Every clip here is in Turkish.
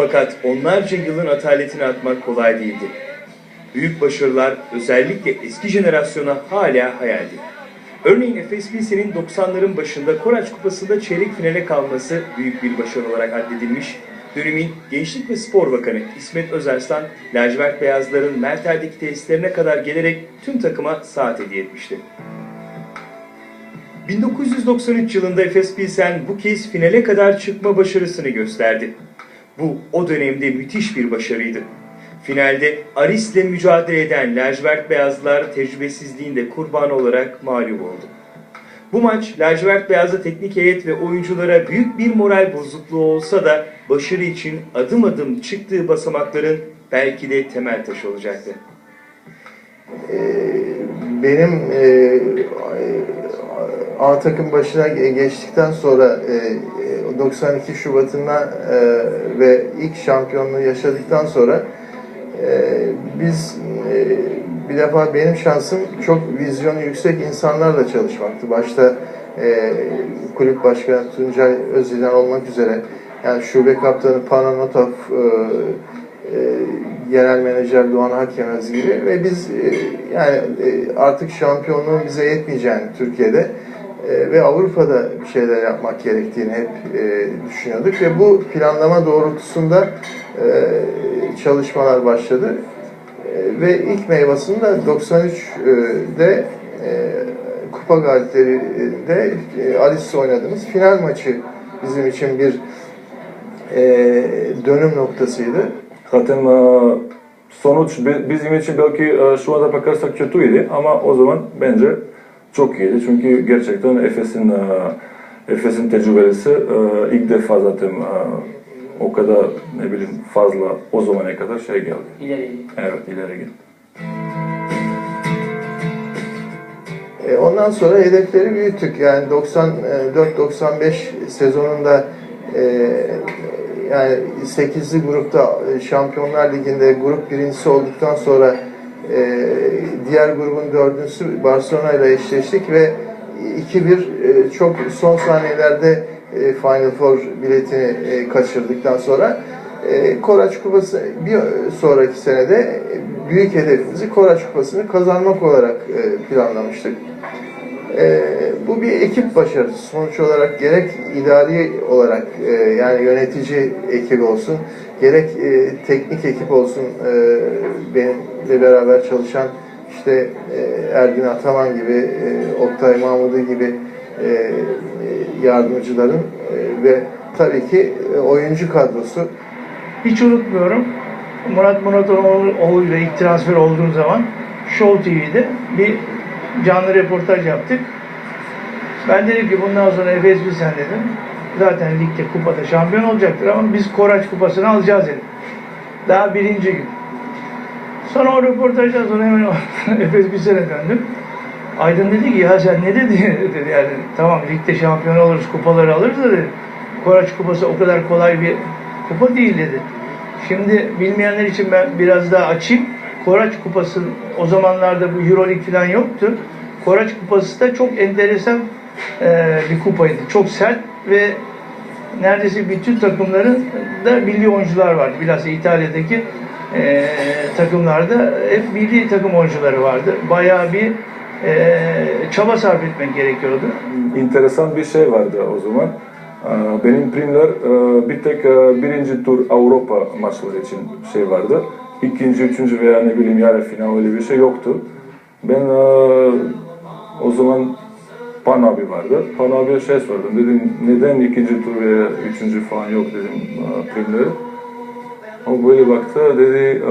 Fakat onlarca yılın ataletini atmak kolay değildi. Büyük başarılar özellikle eski jenerasyona hala hayaldi. Örneğin Efes Pilsen'in 90'ların başında Koraç Kupası'nda çeyrek finale kalması büyük bir başarı olarak addedilmiş. Dönemin Gençlik ve Spor Bakanı İsmet Özarslan, lacivert beyazların Merter'deki tesislerine kadar gelerek tüm takıma saat hediye etmişti. 1993 yılında Efes Pilsen bu kez finale kadar çıkma başarısını gösterdi. Bu o dönemde müthiş bir başarıydı. Finalde Aris'le mücadele eden lacivert beyazlar tecrübesizliğinde kurban olarak mağlup oldu. Bu maç lacivert beyazlı teknik heyet ve oyunculara büyük bir moral bozukluğu olsa da başarı için adım adım çıktığı basamakların belki de temel taşı olacaktı. benim e, A takım başına geçtikten sonra e, 92 Şubat'ına e, ve ilk şampiyonluğu yaşadıktan sonra e, biz e, bir defa benim şansım çok vizyonu yüksek insanlarla çalışmaktı. Başta e, kulüp başkanı Tuncay Özilhan olmak üzere yani şube kaptanı Pananotov e, e, genel menajer Doğan Hakemez gibi ve biz e, yani e, artık şampiyonluğun bize yetmeyeceğini Türkiye'de e, ve Avrupa'da bir şeyler yapmak gerektiğini hep e, düşünüyorduk ve bu planlama doğrultusunda e, çalışmalar başladı E, ve ilk meyvasını da 93'de e, kupa galiplerinde e, Alice'le oynadığımız final maçı bizim için bir e, dönüm noktasıydı. Zaten e, sonuç bi- bizim için belki e, şu anda bakarsak kötüydü ama o zaman bence çok iyiydi. Çünkü gerçekten Efes'in e, Efes'in tecrübesi e, ilk defa zaten e, o kadar ne bileyim fazla o zamana kadar şey geldi. İleri. Evet ileri gitti. E, Ondan sonra hedefleri büyüttük. Yani 94-95 sezonunda e, yani 8'li grupta Şampiyonlar Ligi'nde grup birincisi olduktan sonra e, diğer grubun dördüncüsü Barcelona ile eşleştik ve 2-1 e, çok son saniyelerde e, Final Four biletini e, kaçırdıktan sonra e, Koraç Kupası bir sonraki senede e, büyük hedefimizi Koraç Kupası'nı kazanmak olarak e, planlamıştık. E, bu bir ekip başarısı. Sonuç olarak gerek idari olarak e, yani yönetici ekip olsun, gerek e, teknik ekip olsun e, benimle beraber çalışan işte e, Ergin Ataman gibi, e, Oktay Mahmudu gibi e, e, yardımcıların e, ve tabii ki e, oyuncu kadrosu Hiç unutmuyorum. Murat Muratoğlu ile ilk transfer olduğum zaman Show TV'de bir canlı röportaj yaptık. Ben dedim ki bundan sonra Efes sen dedim. Zaten ligde kupada şampiyon olacaktır ama biz Koraç kupasını alacağız dedim. Daha birinci gün. Sonra o röportajdan sonra hemen Efes Bilsen'e döndüm. Aydın dedi ki ya sen ne dedin dedi yani tamam ligde şampiyon oluruz kupaları alırız dedi. Koraç kupası o kadar kolay bir kupa değil dedi. Şimdi bilmeyenler için ben biraz daha açayım. Koraç kupası o zamanlarda bu Euroleague falan yoktu. Koraç kupası da çok enteresan e, bir kupaydı. Çok sert ve neredeyse bütün takımların da milli oyuncular vardı. Bilhassa İtalya'daki e, takımlarda hep milli takım oyuncuları vardı. Bayağı bir e, çaba sarf etmek gerekiyordu. enteresan bir şey vardı o zaman. Ee, Benim primler e, bir tek e, birinci tur Avrupa maçları için şey vardı. İkinci, üçüncü veya ne bileyim yarı final öyle bir şey yoktu. Ben e, o zaman Pan abi vardı. Pan abiye şey sordum. Dedim neden ikinci tur veya üçüncü falan yok dedim primleri. O böyle baktı dedi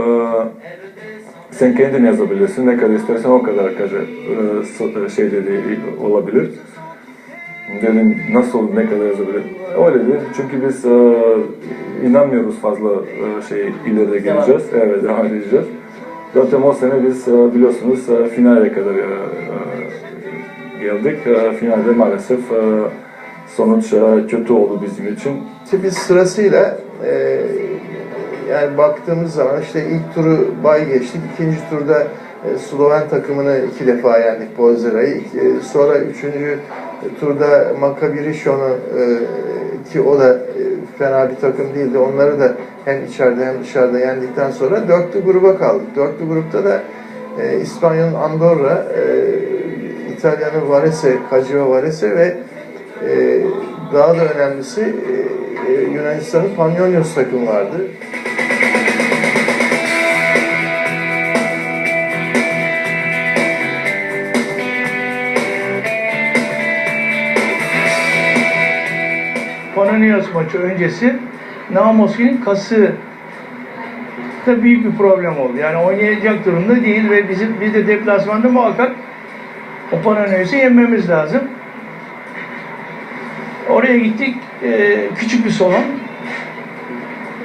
sen kendin yazabilirsin ne kadar istersen o kadar kadar e, so- şey dedi olabilir. Dedim nasıl ne kadar yazabilir? Öyle dedi. Çünkü biz e, inanmıyoruz fazla şey ileri geleceğiz. Evet devam edeceğiz. Zaten o sene biz biliyorsunuz finale kadar e, e, finalde maalesef e, sonuç e, kötü oldu bizim için. İşte biz sırasıyla yani baktığımız zaman işte ilk turu bay geçtik. ikinci turda Sloven takımını iki defa yendik Bozera'yı. E, sonra üçüncü turda Maccabi Rishon'u ki o da fena bir takım değildi. Onları da hem içeride hem dışarıda yendikten sonra dörtlü gruba kaldık. Dörtlü grupta da İspanya'nın Andorra, İtalya'nın Varese, Cagliostro Varese ve e, daha da önemlisi e, e, Yunanistan'ın Panionios takımı vardı. Panathinaikos maçı öncesi Namoski'nin kası da büyük bir problem oldu. Yani oynayacak durumda değil ve bizim biz de deplasmanda muhakkak o Panathinaikos'u yenmemiz lazım. Oraya gittik. e, küçük bir salon.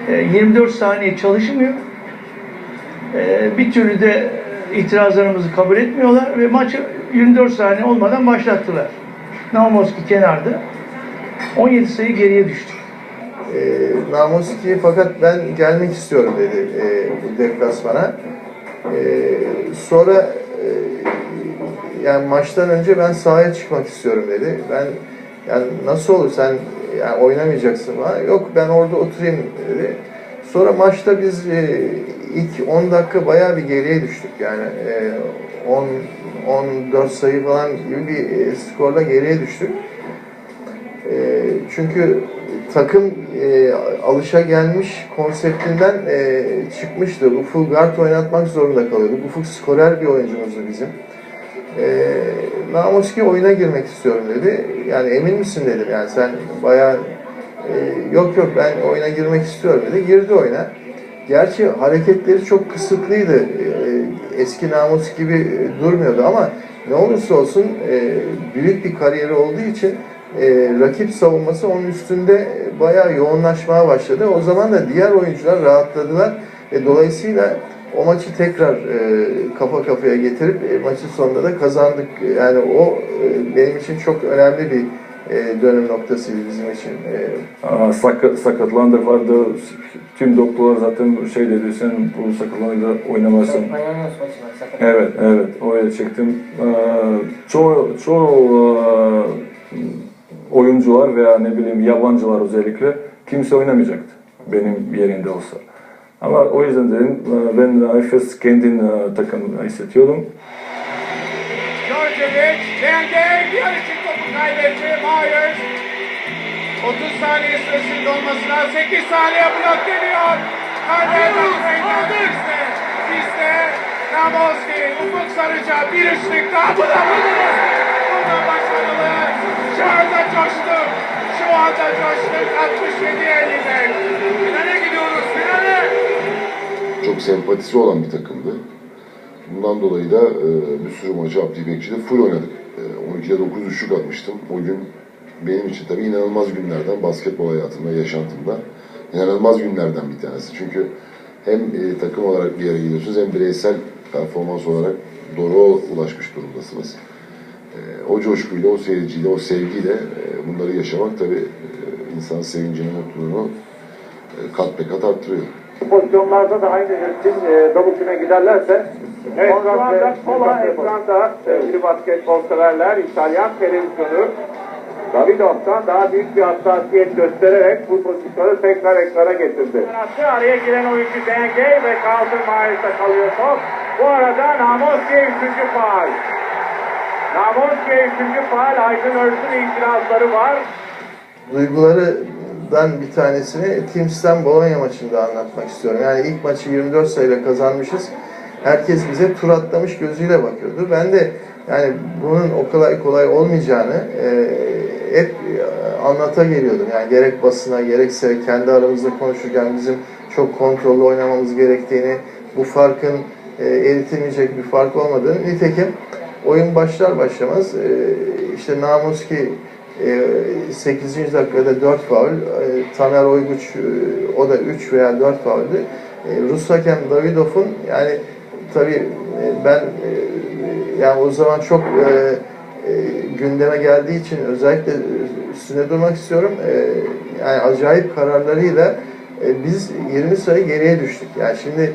E, 24 saniye çalışmıyor. E, bir türlü de itirazlarımızı kabul etmiyorlar ve maçı 24 saniye olmadan başlattılar. Namoski kenarda. 17 sayı geriye düştük. E, Namoski fakat ben gelmek istiyorum dedi e, deplasmana. E, sonra yani maçtan önce ben sahaya çıkmak istiyorum dedi. Ben yani nasıl olur sen yani oynamayacaksın bana. Yok ben orada oturayım dedi. Sonra maçta biz e, ilk 10 dakika bayağı bir geriye düştük. Yani e, 10 14 sayı falan gibi bir e, skorla geriye düştük. E, çünkü takım e, alışa gelmiş konseptinden e, çıkmıştı. Ufuk guard oynatmak zorunda kalıyorduk. Ufuk skorer bir oyuncumuzdu bizim. E, Namuski oyuna girmek istiyorum dedi. Yani emin misin dedim. Yani sen bayağı e, yok yok ben oyuna girmek istiyorum dedi. Girdi oyuna. Gerçi hareketleri çok kısıtlıydı. E, eski Namus gibi durmuyordu ama ne olursa olsun e, büyük bir kariyeri olduğu için e, rakip savunması onun üstünde bayağı yoğunlaşmaya başladı. O zaman da diğer oyuncular rahatladılar ve dolayısıyla o maçı tekrar e, kafa kafaya getirip e, maçın sonunda da kazandık. Yani o e, benim için çok önemli bir e, dönüm noktasıydı bizim için. E, Aa, sakat, sakatlandı vardı. Tüm doktorlar zaten şey dedi sen bu sakatlanıyla oynamazsın. Evet, evet. Öyle çektim. Ee, çoğu, çoğu e, oyuncular veya ne bileyim yabancılar özellikle kimse oynamayacaktı benim yerinde olsa. Ama o yüzden dedim e, ben Efes kendin e, takım hissediyordum. Djordjevic, an için topu kaybetti. Myers, 30 saniye süresinin dolmasına 8 saniye blok geliyor. Kaybeden Reynolds bizde. Namoski, Ufuk Sarıca bir üçlük daha. Bu da buldunuz. Bu da başarılı. Şu anda coştuk. Şu anda coştuk. 67-50'den. Finale gidiyoruz. Çok sempatisi olan bir takımdı. Bundan dolayı da e, bir sürü maçı Abdi Bekçi'de full oynadık. E, 12'de 9 üçlük atmıştım. O gün benim için tabii inanılmaz günlerden, basketbol hayatımda, yaşantımda inanılmaz günlerden bir tanesi. Çünkü hem e, takım olarak bir yere gidiyorsunuz hem bireysel performans olarak doğru ulaşmış durumdasınız. E, o coşkuyla, o seyirciyle, o sevgiyle e, bunları yaşamak tabii e, insanın sevincini, mutluluğunu e, kat be kat arttırıyor. Pozisyonlarda da aynı ritim e, küme giderlerse Evet, şu Konrad anda ve Pola Konrad ekranda sevgili basketbol severler İtalyan televizyonu Davidov'dan daha büyük bir hassasiyet göstererek bu pozisyonu tekrar ekrana getirdi. Araya giren oyuncu Denge ve Myers'ta kalıyor top. Bu arada Namoski'ye üçüncü faal. Namoski'ye üçüncü faal. Aydın Örs'ün itirazları var. Duygularından bir tanesini Teams'ten Bologna maçında anlatmak istiyorum. Yani ilk maçı 24 sayıyla kazanmışız. Herkes bize tur atlamış gözüyle bakıyordu. Ben de yani bunun o kolay kolay olmayacağını e, hep e, anlata geliyordum. Yani gerek basına gerekse kendi aramızda konuşurken bizim çok kontrollü oynamamız gerektiğini, bu farkın e, eritilmeyecek bir fark olmadığını. Nitekim oyun başlar başlamaz e, işte Namuski 8. dakikada 4 faul, e, Tamer Oyguç e, o da 3 veya 4 fauldü. E, Rus hakem Davidov'un yani tabii e, ben e, yani o zaman çok e, e, gündeme geldiği için özellikle üstüne durmak istiyorum. E, yani acayip kararlarıyla e, biz 20 sayı geriye düştük. Yani şimdi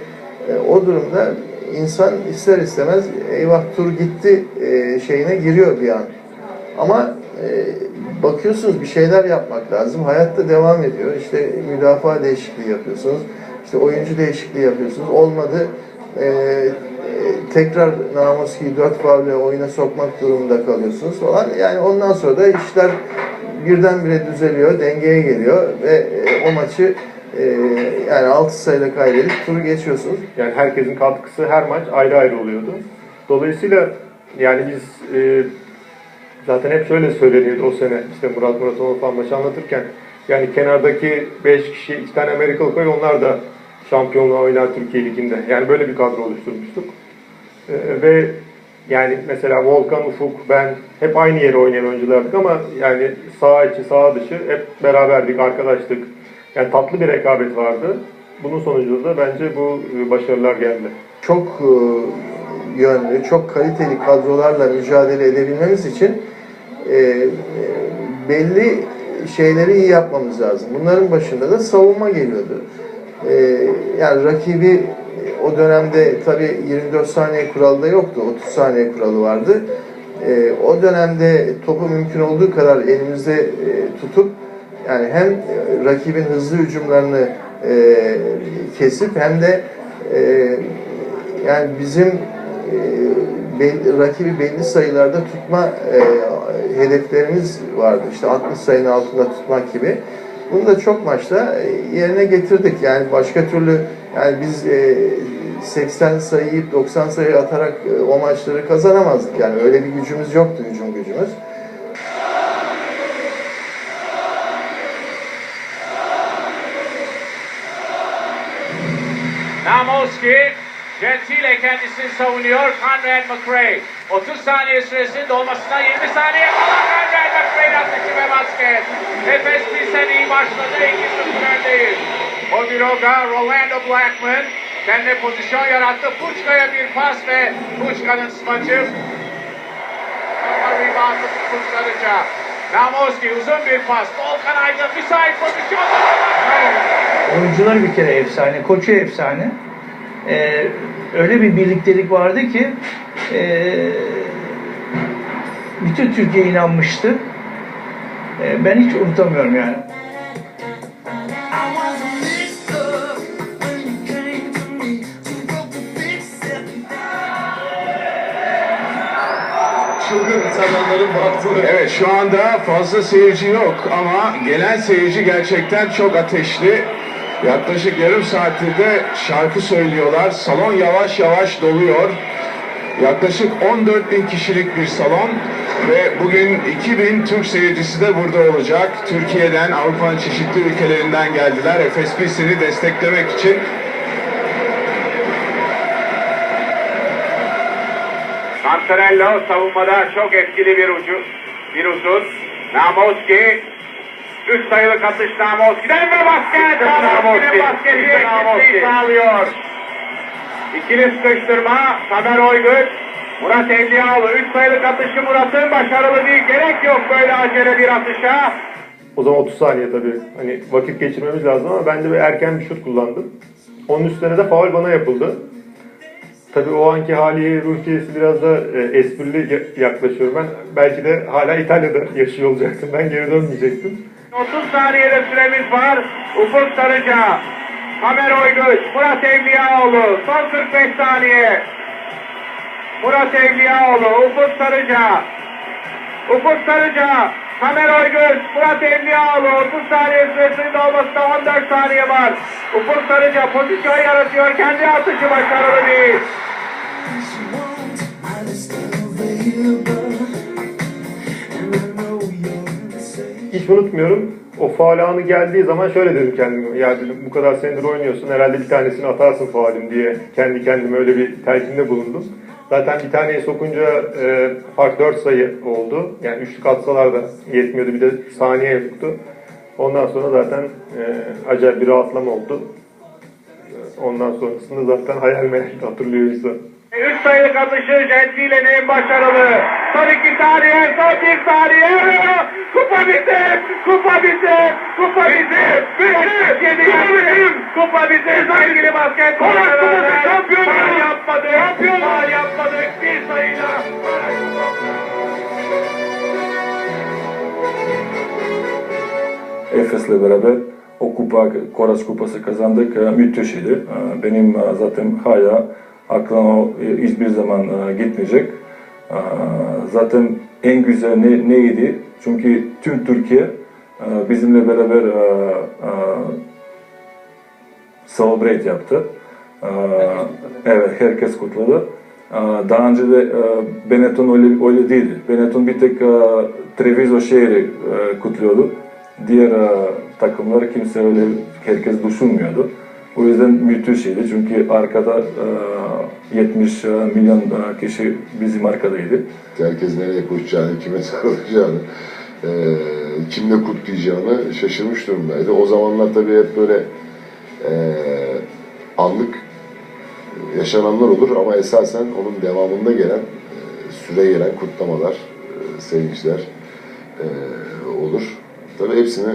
e, o durumda insan ister istemez eyvah tur gitti e, şeyine giriyor bir an. Ama bakıyorsunuz bir şeyler yapmak lazım. Hayatta devam ediyor. İşte müdafaa değişikliği yapıyorsunuz. İşte oyuncu değişikliği yapıyorsunuz. Olmadı. E, e, tekrar Namoski'yi dört faulle oyuna sokmak durumunda kalıyorsunuz falan. Yani ondan sonra da işler birdenbire düzeliyor, dengeye geliyor ve e, o maçı e, yani 6 sayıyla kaybedip turu geçiyorsunuz. Yani herkesin katkısı her maç ayrı ayrı oluyordu. Dolayısıyla yani biz e, zaten hep şöyle söyleniyordu o sene işte Murat Muratoğlu falan maçı anlatırken yani kenardaki 5 kişi, 2 tane Amerikalı koy onlar da şampiyonluğa oynar Türkiye Ligi'nde. Yani böyle bir kadro oluşturmuştuk. E, ve yani mesela Volkan, Ufuk, ben hep aynı yere oynayan oyunculardık ama yani sağ içi, sağ dışı hep beraberdik, arkadaştık. Yani tatlı bir rekabet vardı. Bunun sonucunda da bence bu e, başarılar geldi. çok e, yönlü, çok kaliteli kadrolarla mücadele edebilmemiz için e, e, belli şeyleri iyi yapmamız lazım. Bunların başında da savunma geliyordu. E, yani rakibi o dönemde tabii 24 saniye kuralı da yoktu. 30 saniye kuralı vardı. E, o dönemde topu mümkün olduğu kadar elimizde e, tutup yani hem rakibin hızlı hücumlarını e, kesip hem de e, yani bizim belli, rakibi belli sayılarda tutma e, hedeflerimiz vardı. İşte 60 sayının altında tutmak gibi. Bunu da çok maçta e, yerine getirdik. Yani başka türlü yani biz e, 80 sayıyı 90 sayı atarak e, o maçları kazanamazdık. Yani öyle bir gücümüz yoktu hücum gücümüz. Namoski centiyle kendisini savunuyor. Conrad McRae. 30 saniye süresinin dolmasına 20 saniye kala Conrad McRae atışı ve basket. Efes Pilsen iyi başladı. 2-0 öndeyiz. Odiroga, Rolando Blackman kendine pozisyon yarattı. Puçka'ya bir pas ve Puçka'nın smaçı. Reboundı kurtarıca. Namoski uzun bir pas. Volkan Aydın müsait pozisyonda. Oyuncular bir kere efsane, koçu efsane. Ee, öyle bir birliktelik vardı ki ee, bütün Türkiye inanmıştı. Ee, ben hiç unutamıyorum yani. Evet şu anda fazla seyirci yok ama gelen seyirci gerçekten çok ateşli. Yaklaşık yarım saattir de şarkı söylüyorlar. Salon yavaş yavaş doluyor. Yaklaşık 14 bin kişilik bir salon ve bugün 2000 Türk seyircisi de burada olacak. Türkiye'den, Avrupa'nın çeşitli ülkelerinden geldiler. Efes Pilsen'i desteklemek için. Santarello savunmada çok etkili bir ucu, bir uzun. Namoski, üç sayılık atış Namoski'den ve basket. Namoski'nin basketi etkisini sağlıyor. İkili sıkıştırma, Tamer Oygül, Murat Evliyaoğlu. Üç sayılık atışı Murat'ın başarılı değil. Gerek yok böyle acele bir atışa. O zaman 30 saniye tabii. Hani vakit geçirmemiz lazım ama ben de bir erken bir şut kullandım. Onun üstüne de faul bana yapıldı. Tabii o anki hali ruhiyesi biraz da e, esprili ya- yaklaşıyorum ben. Belki de hala İtalya'da yaşıyor olacaktım. Ben geri dönmeyecektim. 30 saniyede süremiz var. Ufuk Sarıca, Tamer Oygül, Murat Evliyaoğlu. Son 45 saniye. Murat Evliyaoğlu, Ufuk Sarıca. Ufuk Sarıca, Tamer Oygül, Murat Evliyaoğlu. 30 saniye süresinin dolmasına 14 saniye var. Ufuk Sarıca pozisyon yaratıyor. Kendi atışı başarılı değil. Unutmuyorum. O faul anı geldiği zaman şöyle dedim kendime. Ya dedim bu kadar senedir oynuyorsun herhalde bir tanesini atarsın faulün diye kendi kendime öyle bir telkinde bulundum. Zaten bir taneyi sokunca e, fark 4 sayı oldu. Yani üçlük atsalar da yetmiyordu. Bir de saniye yoktu. Ondan sonra zaten e, acayip bir rahatlama oldu. Ondan sonrasında zaten hayal meyal hatırlıyor insan. Üç sayılık atışı Gentile'nin başarılı. Son iki saniye, son bir saniye. Kupa bizim, kupa bizim, kupa bizim. Bizim, yedi bizim. Kupa bizim. Sevgili basket. Konaklı'da şampiyonuz. Faal yapmadık, faal yapmadık. Bir sayıyla. Efes'le beraber o kupa, Koraç Kupası kazandık. E, müthişiydi. E, benim e, zaten hala aklıma o e, hiçbir zaman e, gitmeyecek. Zaten en güzel ne, neydi? Çünkü tüm Türkiye bizimle beraber celebrate yaptı. Evet, herkes kutladı. Daha önce de Benetton öyle, öyle değildi. Benetton bir tek Treviso şehri kutluyordu. Diğer takımlar kimse öyle herkes düşünmüyordu. O yüzden müthişiydi çünkü arkada 70 milyon e, kişi bizim arkadaydı. Herkes nereye koşacağını, kime sarılacağını, e, kimle kutlayacağını şaşırmış durumdaydı. O zamanlar tabii hep böyle e, anlık yaşananlar olur ama esasen onun devamında gelen, e, süre gelen kutlamalar, e, sevinçler e, olur. Tabii hepsini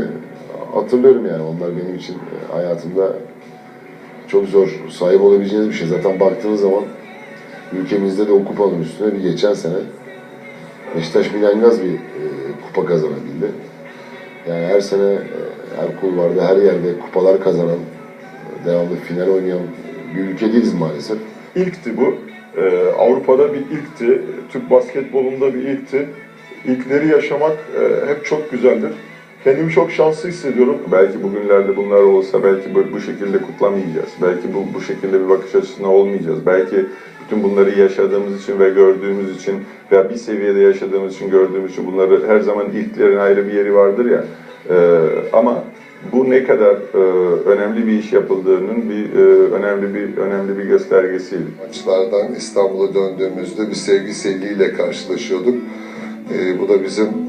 hatırlıyorum yani. Onlar benim için e, hayatımda çok zor sahip olabileceğiniz bir şey. Zaten baktığınız zaman ülkemizde de o kupanın üstüne bir geçen sene Beşiktaş Milangaz bir e, kupa kazanabildi. Yani her sene e, her kulvarda, her yerde kupalar kazanan, devamlı final oynayan bir ülke değiliz maalesef. İlkti bu. Ee, Avrupa'da bir ilkti. Türk basketbolunda bir ilkti. İlkleri yaşamak e, hep çok güzeldir. Kendimi çok şanslı hissediyorum. Belki bugünlerde bunlar olsa belki bu, bu şekilde kutlamayacağız. Belki bu, bu şekilde bir bakış açısına olmayacağız. Belki bütün bunları yaşadığımız için ve gördüğümüz için veya bir seviyede yaşadığımız için gördüğümüz için bunları her zaman ilklerin ayrı bir yeri vardır ya. Ee, ama bu ne kadar e, önemli bir iş yapıldığının bir e, önemli bir önemli bir göstergesiydi. maçlardan İstanbul'a döndüğümüzde bir sevgi selliyle karşılaşıyorduk. Ee, bu da bizim e,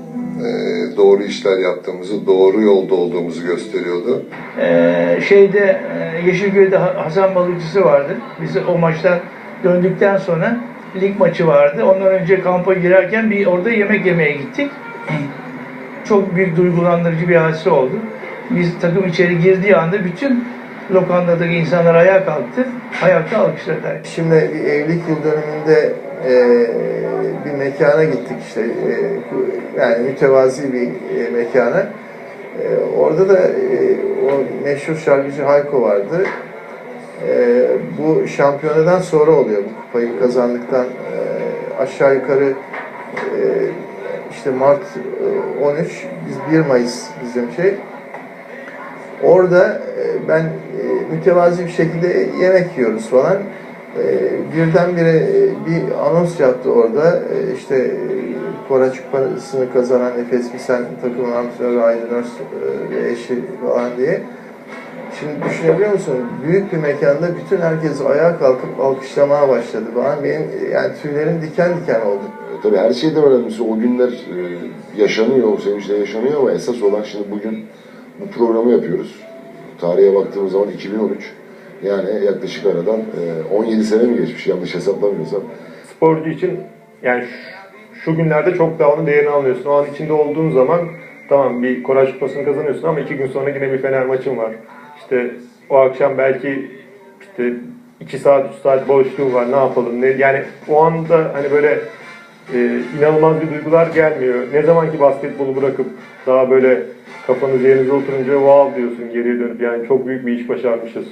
doğru işler yaptığımızı, doğru yolda olduğumuzu gösteriyordu. Ee, şeyde e, Yeşilköy'de Ha- Hasan Balıkçısı vardı. Biz o maçtan döndükten sonra lig maçı vardı. Ondan önce kampa girerken bir orada yemek yemeye gittik. Çok büyük duygulandırıcı bir hadise oldu. Biz takım içeri girdiği anda bütün lokantadaki insanlar ayağa kalktı. Ayakta alkışladılar. Şimdi bir evlilik yıl dönümünde e, bir mekana gittik işte e, yani mütevazi bir e, mekana. E, orada da e, o meşhur şarkıcı Hayko vardı. E, bu şampiyonadan sonra oluyor bu kupayı kazandıktan e, aşağı yukarı e, işte Mart e, 13 biz 1 Mayıs bizim şey. Orada e, ben e, mütevazi bir şekilde yemek yiyoruz falan. E, birdenbire e, bir anons yaptı orada. E, işte Koraç Kupası'nı kazanan Efes Pilsen takımın antrenörü Aydın Öz ve eşi falan diye. Şimdi düşünebiliyor musun? Büyük bir mekanda bütün herkes ayağa kalkıp alkışlamaya başladı falan. Benim yani tüylerim diken diken oldu. Tabii her şeyden önemlisi o günler yaşanıyor, o sevinçler yaşanıyor ama esas olan şimdi bugün bu programı yapıyoruz. Tarihe baktığımız zaman 2013. Yani yaklaşık aradan e, 17 sene mi geçmiş yanlış hesaplamıyorsam. sporcu için yani şu, şu günlerde çok daha onun değerini anlıyorsun. O an içinde olduğun zaman tamam bir Koraç Kupası'nı kazanıyorsun ama iki gün sonra yine bir Fener maçın var. İşte o akşam belki işte iki saat, üç saat boşluğun var ne yapalım ne yani o anda hani böyle e, inanılmaz bir duygular gelmiyor. Ne zaman ki basketbolu bırakıp daha böyle kafanız yerinize oturunca wow diyorsun geriye dönüp yani çok büyük bir iş başarmışız.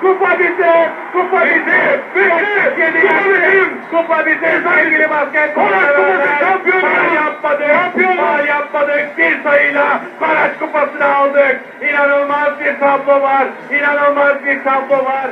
Kupa bitti. Kupa. Bitti. Yedi yaptı. Kupa bitti. Sevgili basketbol severler. Faal yapmadık. Faal yapmadık. Bir sayıyla Karaç kupasını aldık. İnanılmaz bir tablo var. İnanılmaz bir tablo var.